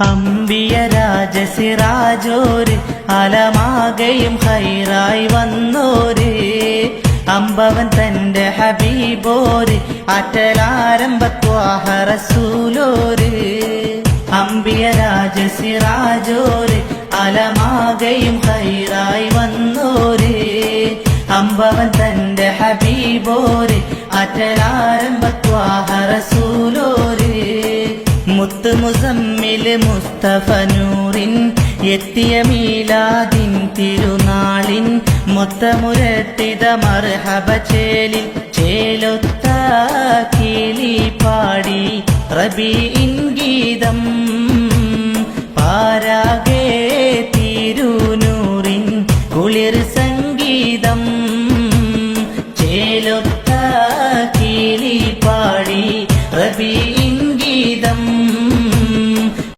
അമ്പിയ രാജസിറാജോര് അലമാകയും ഹൈറായി വന്നോര്. അമ്പവൻ തന്റെ ഹബീബോര് അറ്റലാരംഭത്വാഹറസൂലോര് അമ്പിയ രാജസിറാജോര് അലമാകയും ഹൈറായി വന്നോര്. അമ്പവൻ തന്റെ ഹബീബോര് അറ്റലാരംഭത്വാഹറസൂലോര് മുത്ത് മുസമ്മിൽ മുസ്തഫ നൂറിൻ എത്തിയ മീലാദിൻ തിരുനാളിൻ മൊത്തമുരത്തിത മർഹബ ചേലിൽ ചേലൊത്ത കിളി പാടി. റബിയിൻ ഗീതം പാരാകെ തിരുനൂറിൻ കുളിർ സംഗീതം ചേലൊത്ത കിളി പാടി. റബി